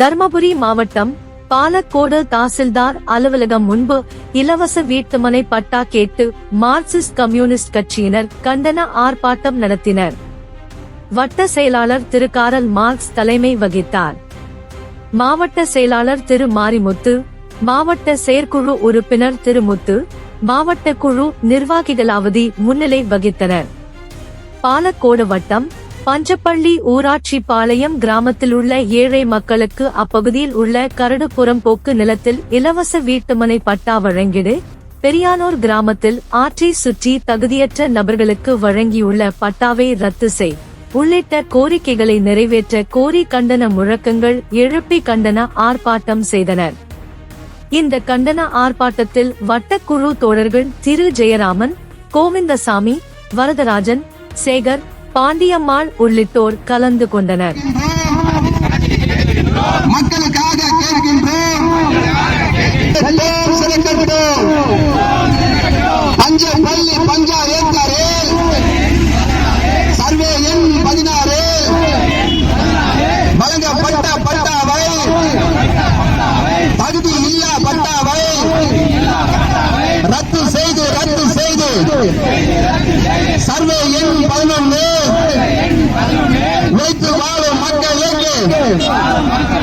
தர்மபுரி மாவட்டம் பாலக்கோடு தாசில்தார் அலுவலகம் முன்பு இலவச வீட்டுமனை பட்டா கேட்டு மார்க்சிஸ்ட் கம்யூனிஸ்ட் கட்சியினர் கண்டன ஆர்ப்பாட்டம் நடத்தினர். வட்ட செயலாளர் திரு காரல் மார்க்ஸ் தலைமை வகித்தார். மாவட்ட செயலாளர் திரு மாரிமுத்து மாவட்ட செயற்குழு உறுப்பினர் திரு முத்து மாவட்ட குழு நிர்வாகிகளாவதி முன்னிலை வகித்தனர். பாலக்கோடு வட்டம் பஞ்சப்பள்ளி ஊராட்சி பாளையம் கிராமத்தில் உள்ள ஏழை மக்களுக்கு அப்பகுதியில் உள்ள கரடுபுறம் போக்கு நிலத்தில் இலவச வீட்டுமனை பட்டா வழங்கிடு. பெரியானூர் கிராமத்தில் ஆற்றை சுற்றி தகுதியற்ற நபர்களுக்கு வழங்கியுள்ள பட்டாவை ரத்து செய். உள்ளிட்ட கோரிக்கைகளை நிறைவேற்ற கோரி கண்டன முழக்கங்கள் எழுப்பி கண்டன ஆர்ப்பாட்டம் செய்தனர். இந்த கண்டன ஆர்ப்பாட்டத்தில் வட்டக்குழு தோழர்கள் திரு. ஜெயராமன் கோவிந்தசாமி வரதராஜன் சேகர் பாண்டியம்மாள் உள்ளிட்டோர் கலந்து கொண்டனர். மக்களுக்காக கேட்கின்றோம். Come on.